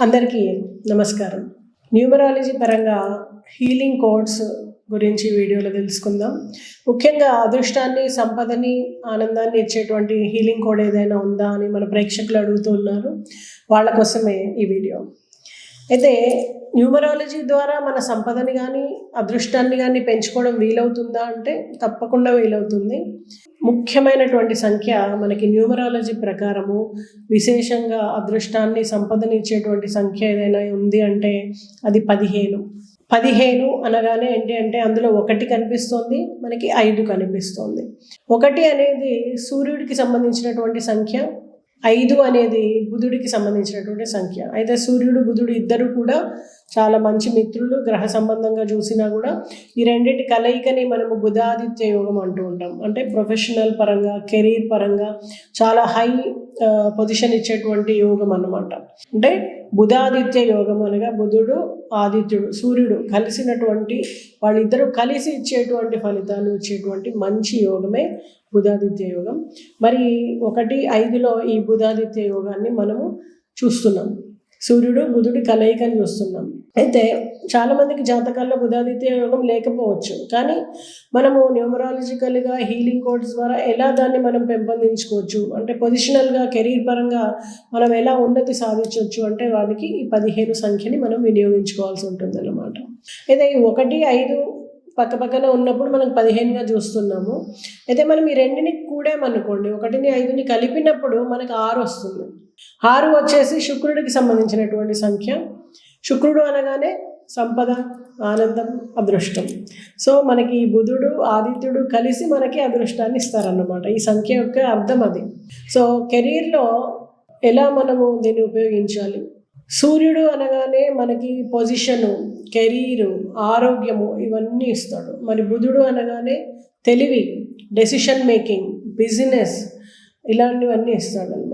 అందరికీ నమస్కారం. న్యూమరాలజీ పరంగా హీలింగ్ కోడ్స్ గురించి వీడియోలో తెలుసుకుందాం. ముఖ్యంగా అదృష్టాన్ని సంపదని ఆనందాన్ని ఇచ్చేటువంటి హీలింగ్ కోడ్ ఏదైనా ఉందా అని మన ప్రేక్షకులు అడుగుతూ ఉన్నారు. వాళ్ళ కోసమే ఈ వీడియో. అయితే న్యూమరాలజీ ద్వారా మన సంపదని కానీ అదృష్టాన్ని కానీ పెంచుకోవడం వీలవుతుందా అంటే తప్పకుండా వీలవుతుంది. ముఖ్యమైనటువంటి సంఖ్య మనకి న్యూమరాలజీ ప్రకారము విశేషంగా అదృష్టాన్ని సంపదని ఇచ్చేటువంటి సంఖ్య ఏదైనా ఉంది అంటే అది పదిహేను. పదిహేను అనగానే ఏంటి అంటే అందులో ఒకటి కనిపిస్తోంది మనకి ఐదు కనిపిస్తోంది. ఒకటి అనేది సూర్యుడికి సంబంధించినటువంటి సంఖ్య ఐదు అనేది బుధుడికి సంబంధించినటువంటి సంఖ్య. అయితే సూర్యుడు బుధుడు ఇద్దరు కూడా చాలా మంచి మిత్రులు గ్రహ సంబంధంగా చూసినా కూడా ఈ రెండింటి కలయికని మనము బుధాదిత్య యోగం అంటూ ఉంటాం. అంటే ప్రొఫెషనల్ పరంగా కెరీర్ పరంగా చాలా హై పొజిషన్ ఇచ్చేటువంటి యోగం అన్నమాట. అంటే బుధాదిత్య యోగం అనగా బుధుడు ఆదిత్యుడు సూర్యుడు కలిసినటువంటి వాళ్ళిద్దరూ కలిసి ఇచ్చేటువంటి ఫలితాలు ఇచ్చేటువంటి మంచి యోగమే బుధాదిత్య యోగం. మరి ఒకటి ఐదులో ఈ బుధాదిత్య యోగాన్ని మనము చూస్తున్నాం. సూర్యుడు బుధుడి కలయికని చూస్తున్నాం. అయితే చాలామందికి జాతకాల్లో బుధాదిత్య యోగం లేకపోవచ్చు. కానీ మనము న్యూమరాలజికల్గా హీలింగ్ కోడ్స్ ద్వారా ఎలా దాన్ని మనం పెంపొందించుకోవచ్చు? అంటే పొజిషనల్గా కెరీర్ పరంగా మనం ఎలా ఉన్నతి సాధించవచ్చు అంటే వాటికి ఈ పదిహేను సంఖ్యని మనం వినియోగించుకోవాల్సి ఉంటుంది అన్నమాట అయితే ఈ ఒకటి ఐదు పక్క పక్కన ఉన్నప్పుడు మనం పదిహేనుగా చూస్తున్నాము. అయితే మనం ఈ రెండిని కూడామనుకోండి ఒకటిని ఐదుని కలిపినప్పుడు మనకు ఆరు వస్తుంది. ఆరు వచ్చేసి శుక్రుడికి సంబంధించినటువంటి సంఖ్య. శుక్రుడు అనగానే సంపద ఆనందం అదృష్టం. సో మనకి ఈ బుధుడు ఆదిత్యుడు కలిసి మనకి అదృష్టాన్ని ఇస్తారన్నమాట. ఈ సంఖ్య యొక్క అర్థం అది. సో కెరీర్లో ఎలా మనము దీన్ని ఉపయోగించాలి? సూర్యుడు అనగానే మనకి పొజిషను కెరీరు ఆరోగ్యము ఇవన్నీ ఇస్తాడు. మరి బుధుడు అనగానే తెలివి డెసిషన్ మేకింగ్ బిజినెస్ ఇలాంటివన్నీ ఇస్తాడు అనమాట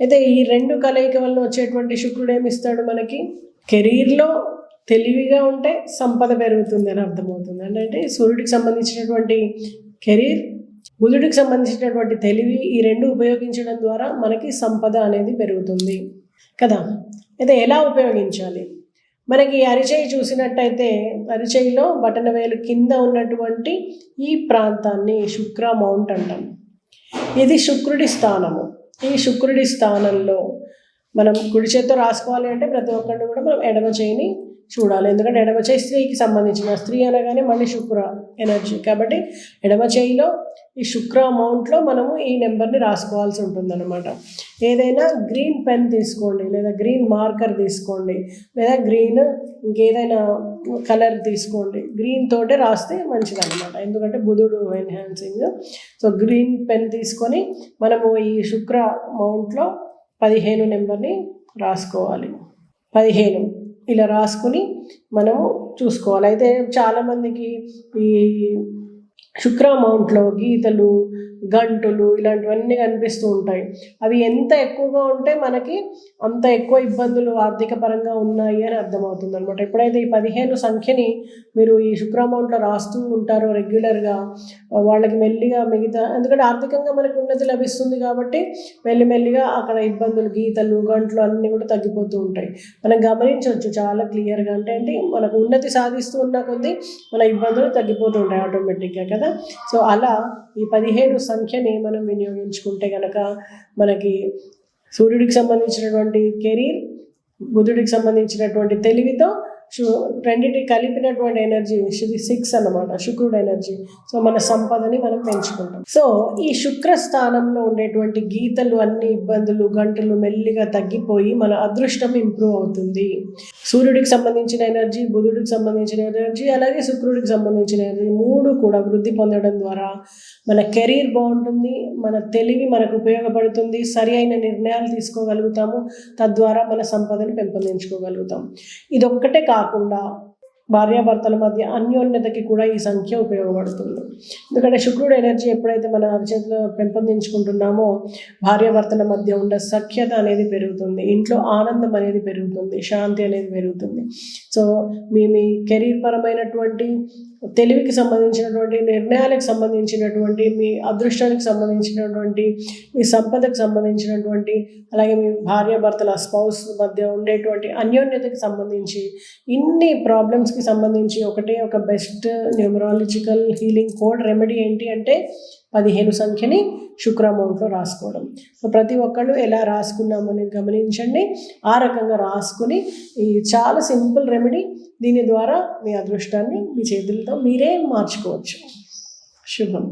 అయితే ఈ రెండు కలయిక వల్ల వచ్చేటువంటి శుక్రుడు ఏమిస్తాడు మనకి? కెరీర్లో తెలివిగా ఉంటే సంపద పెరుగుతుంది అని అర్థమవుతుంది. అంటే సూర్యుడికి సంబంధించినటువంటి కెరీర్ బుధుడికి సంబంధించినటువంటి తెలివి ఈ రెండు ఉపయోగించడం ద్వారా మనకి సంపద అనేది పెరుగుతుంది. కదా? అయితే ఎలా ఉపయోగించాలి? మనకి అరిచేయి చూసినట్టయితే అరిచేయిలో బటనవేలు కింద ఉన్నటువంటి ఈ ప్రాంతాన్ని శుక్ర మౌంట్ అంటాం. ఇది శుక్రుడి స్థానము. ఈ శుక్రుడి స్థానంలో మనం కుడి చేత్తో రాసుకోవాలి అంటే ప్రతి ఒక్కరిని కూడా మనం ఎడమ చేయిని చూడాలి. ఎందుకంటే ఎడమ చేయి స్త్రీకి సంబంధించిన స్త్రీ అనగానే మళ్ళీ శుక్ర ఎనర్జీ. కాబట్టి ఎడమ చేయిలో ఈ శుక్ర అమౌంట్లో మనము ఈ నెంబర్ని రాసుకోవాల్సి ఉంటుందన్నమాట. ఏదైనా గ్రీన్ పెన్ తీసుకోండి లేదా గ్రీన్ మార్కర్ తీసుకోండి లేదా గ్రీన్ ఇంకేదైనా కలర్ తీసుకోండి. గ్రీన్ తోటే రాస్తే మంచిదన్నమాట. ఎందుకంటే బుధుడు ఎన్హాన్సింగ్. సో గ్రీన్ పెన్ తీసుకొని మనము ఈ శుక్ర అమౌంట్లో పదిహేను నెంబర్ని రాసుకోవాలి. పదిహేను. ఇలా రాసుకుని మనము చూసుకోవాలి. అయితే చాలామందికి ఈ శుక్ర అమౌంట్లో గీతలు గంటులు ఇలాంటివన్నీ కనిపిస్తూ ఉంటాయి. అవి ఎంత ఎక్కువగా ఉంటే మనకి అంత ఎక్కువ ఇబ్బందులు ఆర్థిక పరంగా ఉన్నాయి అని అర్థమవుతుంది అనమాట ఎప్పుడైతే ఈ పదిహేను సంఖ్యని మీరు ఈ శుక్ర అమౌంట్లో రాస్తూ ఉంటారో రెగ్యులర్గా వాళ్ళకి మెల్లిగా మిగతా ఎందుకంటే ఆర్థికంగా మనకు ఉన్నతి లభిస్తుంది కాబట్టి మెల్లిమెల్లిగా అక్కడ ఇబ్బందులు గీతలు గంటలు అన్నీ కూడా తగ్గిపోతూ ఉంటాయి. మనం గమనించవచ్చు చాలా క్లియర్గా అంటే అంటే మనకు ఉన్నతి సాధిస్తూ ఉన్న కొద్దీ మన ఇబ్బందులు తగ్గిపోతూ ఉంటాయి ఆటోమేటిక్గా కదా. సో అలా ఈ పదిహేడు సంఖ్యని మనం వినియోగించుకుంటే కనుక మనకి సూర్యుడికి సంబంధించినటువంటి కెరీర్ బుధుడికి సంబంధించినటువంటి తెలివితో రెండింటి కలిపినటువంటి ఎనర్జీ ఇది సిక్స్ అన్నమాట శుక్రుడు ఎనర్జీ సో మన సంపదని మనం పెంచుకుంటాం. సో ఈ శుక్ర స్థానంలో ఉండేటువంటి గీతలు అన్ని ఇబ్బందులు గంటలు మెల్లిగా తగ్గిపోయి మన అదృష్టం ఇంప్రూవ్ అవుతుంది. సూర్యుడికి సంబంధించిన ఎనర్జీ బుధుడికి సంబంధించిన ఎనర్జీ అలాగే శుక్రుడికి సంబంధించిన ఎనర్జీ మూడు కూడా వృద్ధి పొందడం ద్వారా మన కెరీర్ బాగుంటుంది మన తెలివి మనకు ఉపయోగపడుతుంది సరి అయిన నిర్ణయాలు తీసుకోగలుగుతాము తద్వారా మన సంపదని పెంపొందించుకోగలుగుతాం. ఇది ఒక్కటే కాకుండా భార్యాభర్తల మధ్య అన్యోన్యతకి కూడా ఈ సంఖ్య ఉపయోగపడుతుంది. ఎందుకంటే శుక్రుడు ఎనర్జీ ఎప్పుడైతే మన అరచేతిలో పెంపొందించుకుంటున్నామో భార్యాభర్తల మధ్య ఉండే సఖ్యత అనేది పెరుగుతుంది. ఇంట్లో ఆనందం అనేది పెరుగుతుంది. శాంతి అనేది పెరుగుతుంది. సో మీ మీ కెరీర్ పరమైనటువంటి తెలివికి సంబంధించినటువంటి నిర్ణయాలకు సంబంధించినటువంటి మీ అదృష్టానికి సంబంధించినటువంటి మీ సంపదకు సంబంధించినటువంటి అలాగే మీ భార్యాభర్తల స్పౌస్ మధ్య ఉండేటువంటి అన్యోన్యతకి సంబంధించి ఇన్ని ప్రాబ్లమ్స్కి సంబంధించి ఒకటే ఒక best numerological healing code remedy ఏంటి అంటే పదిహేను సంఖ్యని శుక్ర అమౌంట్లో రాసుకోవడం. సో ప్రతి ఒక్కళ్ళు ఎలా రాసుకున్నామని గమనించండి. ఆ రకంగా రాసుకుని ఈ చాలా సింపుల్ రెమెడీ దీని ద్వారా మీ అదృష్టాన్ని మీ చేతులతో మీరే మార్చుకోవచ్చు. శుభం.